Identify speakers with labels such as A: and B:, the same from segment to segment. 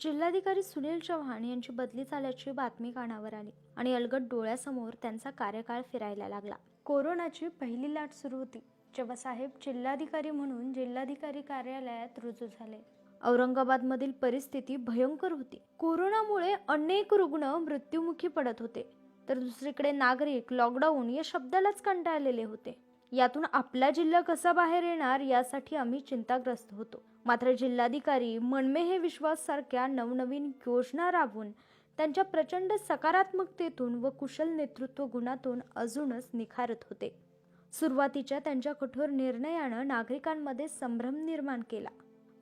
A: जिल्हाधिकारी सुनील चव्हाण यांची बदली झाल्याची बातमी कानावर आली आणि अलगट डोळ्यासमोर त्यांचा कार्यकाळ फिरायला लागला. कोरोनाची पहिली लाट सुरू होती. जेव्हा साहेब जिल्हाधिकारी म्हणून जिल्हाधिकारी कार्यालयात रुजू झाले. औरंगाबादमधील परिस्थिती भयंकर होती. कोरोनामुळे अनेक रुग्ण मृत्युमुखी पडत होते. तर दुसरीकडे नागरिक लॉकडाऊन या शब्दालाच कंटाळलेले होते. यातून आपला जिल्हा कसा बाहेर येणार यासाठी आम्ही चिंताग्रस्त होतो. मात्र जिल्हाधिकारी मनमे हे विश्वास सारख्या नवनवीन योजना राबवून त्यांच्या प्रचंड सकारात्मकतेतून व कुशल नेतृत्व गुणातून अजूनच निखारत होते. सुरुवातीच्या त्यांच्या कठोर निर्णयानं नागरिकांमध्ये संभ्रम निर्माण केला.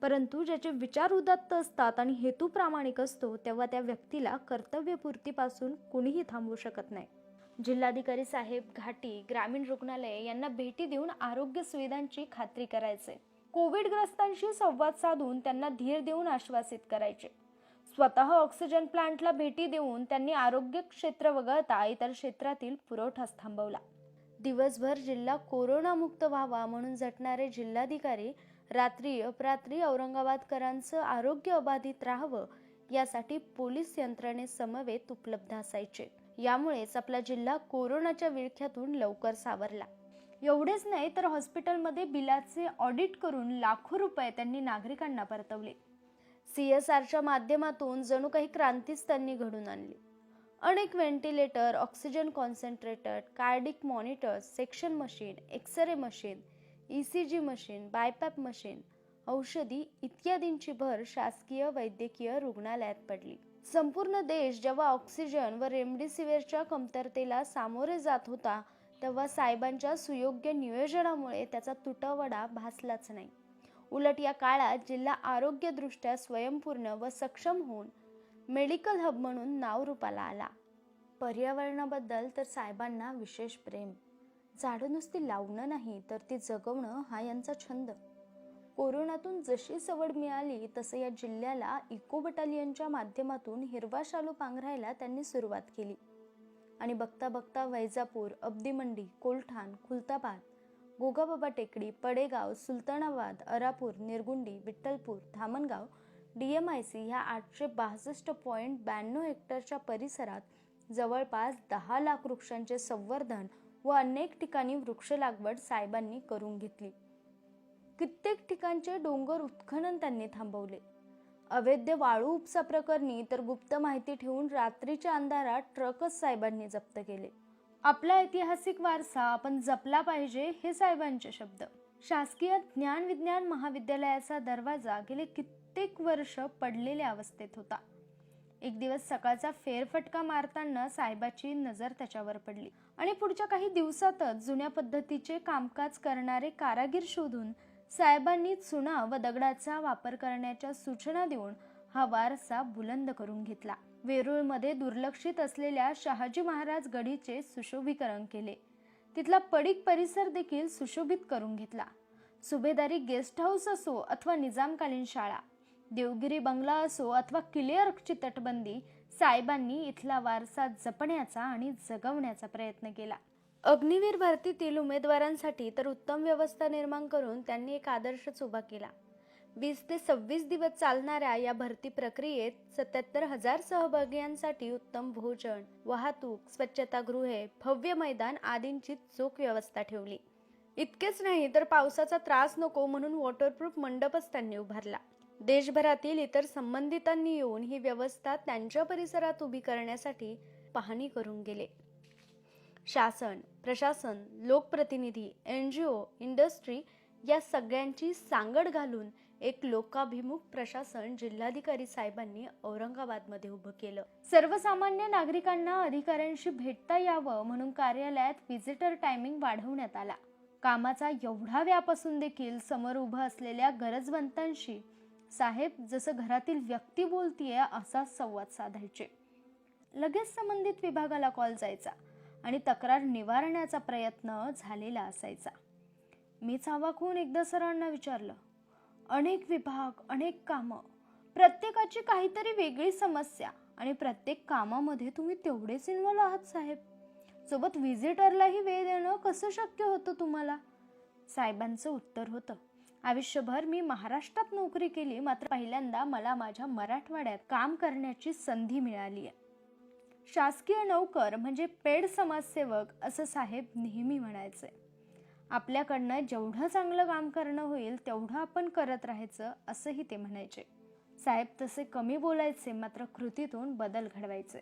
A: परंतु ज्याचे विचार उदात्त असतात आणि हेतू प्रामाणिक असतो तेव्हा त्या व्यक्तीला कर्तव्यपूर्तीपासून कुणीही थांबवू शकत नाही. जिल्हाधिकारी साहेब घाटी ग्रामीण रुग्णालय यांना भेटी देऊन आरोग्य सुविधांची खात्री करायचे. कोविडग्रस्तांशी संवाद साधून त्यांना धीर देऊन आश्वासित करायचे. स्वतः ऑक्सिजन प्लांटला भेटी देऊन त्यांनी आरोग्य क्षेत्र वगळता इतर क्षेत्रातील पुरवठाच थांबवला. दिवसभर जिल्हा कोरोनामुक्त व्हावा म्हणून झटणारे जिल्हाधिकारी रात्री अपरात्री औरंगाबादकरांचं आरोग्य अबाधित राहावं यासाठी पोलीस यंत्रणे समवेत उपलब्ध असायचे. यामुळेच आपला जिल्हा कोरोनाच्या विळख्यातून लवकर सावरला. एवढेच नाही तर हॉस्पिटलमध्ये बिलाचे ऑडिट करून लाखो रुपये त्यांनी नागरिकांना परतवले. सी एस आरच्या माध्यमातून जणू काही क्रांतीच त्यांनी घडून आणली. अनेक ventilator oxygen concentrator cardiac monitors section machine x-ray machine E C G machine BiPAP machine औषधी इत्यादींची भर शासकीय वैद्यकीय रुग्णालयात पडली. संपूर्ण देश जेव्हा ऑक्सिजन व रेमडेसिवीरच्या कमतरतेला सामोरे जात होता तेव्हा साहेबांच्या सुयोग्य नियोजनामुळे त्याचा तुटवडा भासलाच नाही. उलट या काळात जिल्हा आरोग्यदृष्ट्या स्वयंपूर्ण व सक्षम होऊन मेडिकल हब म्हणून नाव रूपाला आला. पर्यावरणाबद्दल तर साहेबांना विशेष प्रेम. झाडं नुसती लावणं नाही तर ती जगवणं हा यांचा छंद. कोरोनातून जशी सवड मिळाली तसं या जिल्ह्याला इको बटालियनच्या माध्यमातून हिरवा शालू पांघरायला त्यांनी सुरुवात केली. आणि बघता बघता वैजापूर अब्दीमंडी कोलठाण खुलताबाद गोगाबाबा टेकडी Padegaon Sultanabad Arapur Nirgundi Vitthalpur Dhamangaon D M I C ह्या आठशे बासष्ट पॉईंट ब्याण्णव हेक्टरच्या परिसरात जवळपास दहा लाख वृक्षांचे संवर्धन व अनेक ठिकाणी वृक्ष लागवड साहेबांनी करून घेतली. कित्येक ठिकाणचे डोंगर उत्खनन त्यांनी थांबवले. अवैध वाळू उपसा प्रकरणी तर गुप्त माहिती ठेवून रात्रीच्या अंधारात ट्रकच साहेबांनी जप्त केले. आपला ऐतिहासिक वारसा आपण जपला पाहिजे हे साहेबांचे शब्द. शासकीय ज्ञान विज्ञान महाविद्यालयाचा दरवाजा गेले कित्येक वर्ष पडलेल्या अवस्थेत होता. एक दिवस सकाळचा फेरफटका मारताना साहेबाची नजर त्याच्यावर पडली आणि पुढच्या काही दिवसातच जुन्या पद्धतीचे कामकाज करणारे कारागीर शोधून साहेबांनी चुना व दगडाचा वापर करण्याच्या सूचना देऊन हा वारसा बुलंद करून घेतला. वेरूळमध्ये दुर्लक्षित असलेल्या शहाजी महाराज गढीचे सुशोभीकरण केले. तिथला पडीक परिसर देखील सुशोभित करून घेतला. सुभेदारी गेस्ट हाऊस असो अथवा निजामकालीन शाळा देवगिरी बंगला असो अथवा किलेअर्कची तटबंदी साहेबांनी इथला वारसा जपण्याचा आणि जगवण्याचा प्रयत्न केला. अग्निवीर भरतीतील उमेदवारांसाठी तर उत्तम व्यवस्था निर्माण करून त्यांनी एक आदर्शच उभा केला. वीस ते सव्वीस दिवस चालणाऱ्या या भरती प्रक्रियेत सत्याहत्तर हजार सहभागियांसाठी उत्तम भोजन वाहतूक स्वच्छतागृहे भव्य मैदान आदींची चोख व्यवस्था ठेवली. इतकेच नाही तर पावसाचा त्रास नको म्हणून वॉटरप्रूफ मंडपच त्यांनी उभारला. देशभरातील इतर संबंधितांनी येऊन ही व्यवस्था त्यांच्या परिसरात उभी करण्यासाठी पाहणी करून गेले. शासन प्रशासन लोकप्रतिनिधी एन जी ओ इंडस्ट्री या सगळ्यांची सांगड घालून एक लोकाभिमुख प्रशासन जिल्हाधिकारी साहेबांनी औरंगाबादमध्ये उभं केलं. सर्वसामान्य नागरिकांना अधिकाऱ्यांशी भेटता यावं म्हणून कार्यालयात व्हिजिटर टायमिंग वाढवण्यात आला. कामाचा एवढा व्याप असून देखील समोर उभं असलेल्या गरजवंतांशी साहेब जसं घरातील व्यक्ती बोलतीये असा संवाद साधायचे. लगेच संबंधित विभागाला कॉल जायचा. आणि तक्रार निवारण्याचा प्रयत्न झालेला असायचा. मीच अवाक होऊन एकदा सरांना विचारलं अनेक विभाग अनेक कामं प्रत्येकाची काहीतरी वेगळी समस्या आणि प्रत्येक कामामध्ये तुम्ही तेवढेच इन्व्हॉल्व आहात साहेब. सोबत व्हिजिटरलाही वेळ देणं कसं शक्य होतं तुम्हाला? साहेबांचं उत्तर होतं आयुष्यभर मी महाराष्ट्रात नोकरी केली मात्र पहिल्यांदा मला माझ्या मराठवाड्यात काम करण्याची संधी मिळाली आहे शासकीय नौकर म्हणजे पेड समाजसेवक असं साहेब नेहमी म्हणायचे. आपल्याकडनं जेवढं चांगलं काम करणं होईल तेवढं आपण करत राहायचं असंही ते म्हणायचे. साहेब तसे कमी बोलायचे मात्र कृतीतून बदल घडवायचे.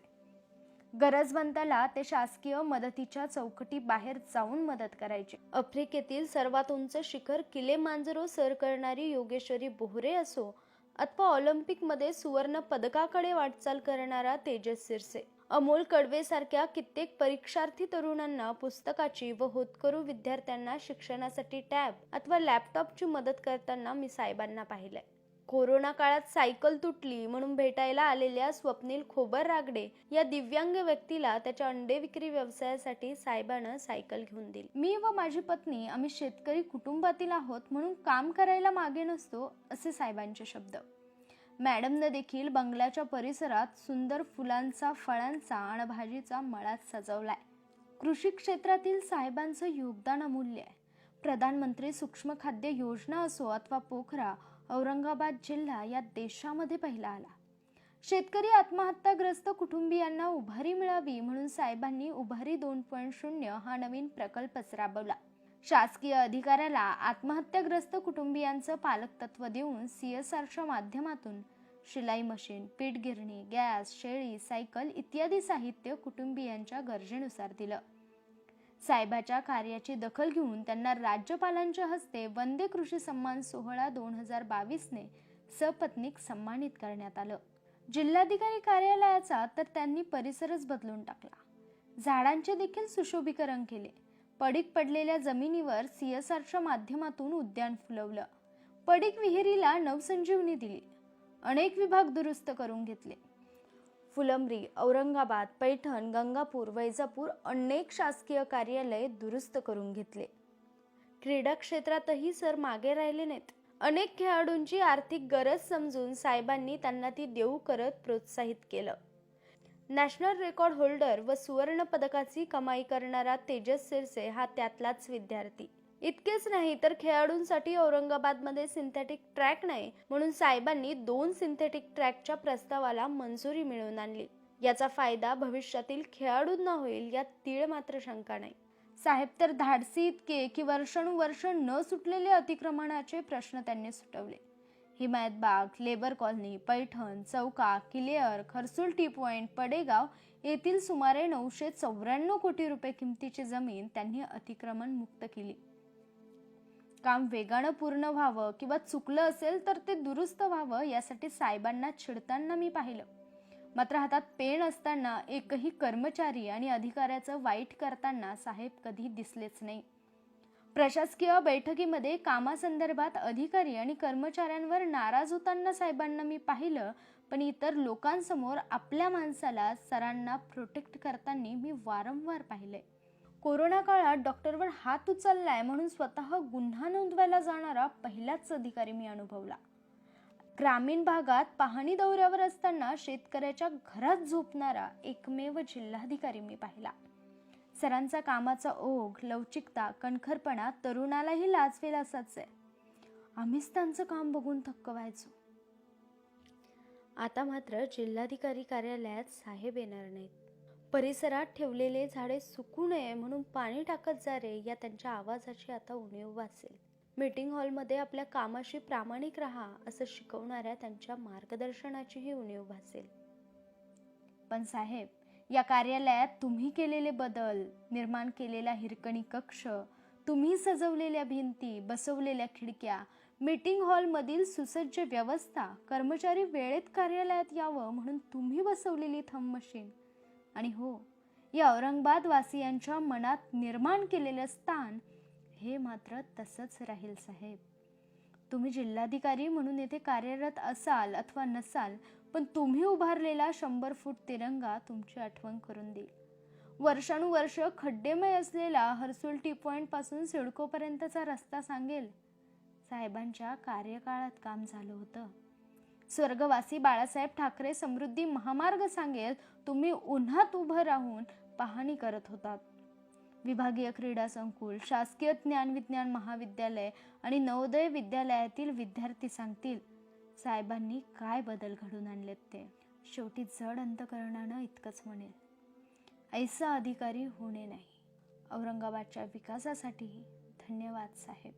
A: गरजवंताला ते शासकीय मदतीच्या चौकटी बाहेर जाऊन मदत करायचे. आफ्रिकेतील सर्वात उंच शिखर किले मांजरो सर करणारी योगेश्वरी बोहरे असो अथवा ऑलिम्पिकमध्ये सुवर्ण पदकाकडे वाटचाल करणारा तेजस सिरसे. अमोल कडवेसारख्या कित्येक परीक्षार्थी तरुणांना पुस्तकाची व होतकरू विद्यार्थ्यांना शिक्षणासाठी टॅब अथवा लॅपटॉपची मदत करताना मी साहेबांना पाहिलंय. कोरोना काळात सायकल तुटली म्हणून भेटायला आलेल्या स्वप्नील खोबर रागडे या दिव्यांग व्यक्तीला त्याच्या अंडे विक्री व्यवसायासाठी साहेबानं सायकल घेऊन दिली. मी व माझी पत्नी आम्ही शेतकरी कुटुंबातील आहोत म्हणून काम करायला मागे नसतो असे साहेबांचे शब्द. मॅडमनं देखील बंगल्याच्या परिसरात सुंदर फुलांचा फळांचा आणि भाजीचा मळाच सजवलाय. कृषी क्षेत्रातील साहेबांचं योगदान अमूल्य आहे. प्रधानमंत्री सूक्ष्म खाद्य योजना असो अथवा पोखरा औरंगाबाद जिल्हा या देशामध्ये पहिला आला. शेतकरी आत्महत्याग्रस्त कुटुंबियांना उभारी मिळावी म्हणून साहेबांनी उभारी दोन पॉईंट शून्य हा नवीन प्रकल्पच राबवला. शासकीय अधिकाऱ्याला आत्महत्याग्रस्त कुटुंबियांचं पालकतत्व देऊन सी एस आरच्या माध्यमातून शिलाई मशीन पीठ गिरणी गॅस शेळी सायकल इत्यादी साहित्य कुटुंबियांच्या गरजेनुसार दिलं. साहेबाच्या कार्याची दखल घेऊन त्यांना राज्यपालांच्या हस्ते वंदे कृषी सन्मान सोहळा दोन हजार बावीसने सपत्नीक सन्मानित करण्यात आलं. जिल्हाधिकारी कार्यालयाचा तर त्यांनी परिसरच बदलून टाकला. झाडांचे देखील सुशोभीकरण केले. पडीक पडलेल्या जमिनीवर सी एस आरच्या माध्यमातून उद्यान फुलवलं. पडीक विहिरीला नवसंजीवनी दिली. अनेक विभाग दुरुस्त करून घेतले. फुलंब्री औरंगाबाद पैठण गंगापूर वैजापूर अनेक शासकीय कार्यालय दुरुस्त करून घेतले. क्रीडा क्षेत्रातही सर मागे राहिले नाहीत. अनेक खेळाडूंची आर्थिक गरज समजून साहेबांनी त्यांना ती देऊ करत प्रोत्साहित केलं. नॅशनल रेकॉर्ड होल्डर व सुवर्ण पदकाची कमाई करणारा तेजस सिरसे हा त्यातलाच विद्यार्थी. इतकेच नाही तर खेळाडूंसाठी औरंगाबादमध्ये सिंथेटिक ट्रॅक नाही म्हणून साहेबांनी दोन सिंथेटिक ट्रॅकच्या प्रस्तावाला मंजुरी मिळवून आणली. याचा फायदा भविष्यातील खेळाडूंना होईल यात तीळ मात्र शंका नाही. साहेब तर धाडसी इतके की वर्षानुवर्ष न सुटलेले अतिक्रमणाचे प्रश्न त्यांनी सुटवले. हिमायतबाग लेबर कॉलनी पैठण चौका किलेअर खरसूल टी पडेगाव येथील सुमारे नऊशे चौऱ्याण्णव कोटी रुपये किमतीची जमीन त्यांनी अतिक्रमण मुक्त केली. काम वेगानं पूर्ण व्हावं किंवा चुकलं असेल तर ते दुरुस्त व्हावं यासाठी साहेबांना छिडताना मी पाहिलं. मात्र हातात पेन असताना एकही कर्मचारी आणि अधिकाऱ्याचं वाईट करताना साहेब कधी दिसलेच नाही. प्रशासकीय बैठकीमध्ये कामासंदर्भात अधिकारी आणि कर्मचाऱ्यांवर नाराज होताना साहेबांना मी पाहिलं पण इतर लोकांसमोर आपल्या माणसाला सरांना प्रोटेक्ट करताना मी वारंवार पाहिले. कोरोना काळात डॉक्टरवर हात उचललाय म्हणून स्वतः गुन्हा नोंदवायला जाणारा पहिलाच अधिकारी मी अनुभवला. ग्रामीण भागात पाहणी दौऱ्यावर असताना शेतकऱ्याच्या घरात झोपणारा एकमेव जिल्हाधिकारी मी पाहिला. सरांचा कामाचा ओघ लवचिकता कणखरपणा तरुणालाही लाजवेल असाच आहे. आम्हीच त्यांचं काम बघून थक्क व्हायचो आता मात्र जिल्हाधिकारी कार्यालयात साहेब येणार नाहीत. परिसरात ठेवलेले झाडे सुकू नये म्हणून पाणी टाकत जा रे या त्यांच्या आवाजाची आता उणीव वाचेल मीटिंग हॉलमध्ये आपल्या कामाशी प्रामाणिक राहा असं शिकवणाऱ्या त्यांच्या मार्गदर्शनाचीही उणीव भासेल पण साहेब या कार्यालयात तुम्ही केलेले बदल निर्माण केलेला हिरकणी कक्ष तुम्ही सजवलेल्या भिंती बसवलेल्या खिडक्या मीटिंग हॉलमधील सुसज्ज व्यवस्था कर्मचारी वेळेत कार्यालयात यावं म्हणून तुम्ही बसवलेली थंब मशीन आणि हो या औरंगाबाद वासियांच्या मनात निर्माण केलेलं स्थान हे मात्र तसंच राहील साहेब. तुम्ही जिल्हाधिकारी म्हणून येथे कार्यरत असाल अथवा नसाल पण तुम्ही उभारलेला शंभर फूट तिरंगा तुमची आठवण करून देईल. वर्षानुवर्ष खड्डेमय असलेला हर्सुल टी पॉईंटपासून सिडकोपर्यंतचा रस्ता सांगेल. साहेबांच्या कार्यकाळात काम झालं होतं. स्वर्गवासी बाळासाहेब ठाकरे समृद्धी महामार्ग सांगेल तुम्ही उन्हात उभं राहून पाहणी करत होतात. विभागीय क्रीडा संकुल शासकीय ज्ञान विज्ञान महाविद्यालय आणि नवोदय विद्यालयातील विद्यार्थी सांगतील साहेबांनी काय बदल घडून आणलेत ते? शेवटी जड अंतकरणानं इतकंच म्हणेल. ऐसा अधिकारी होणे नाही. औरंगाबादच्या विकासासाठी धन्यवाद साहेब.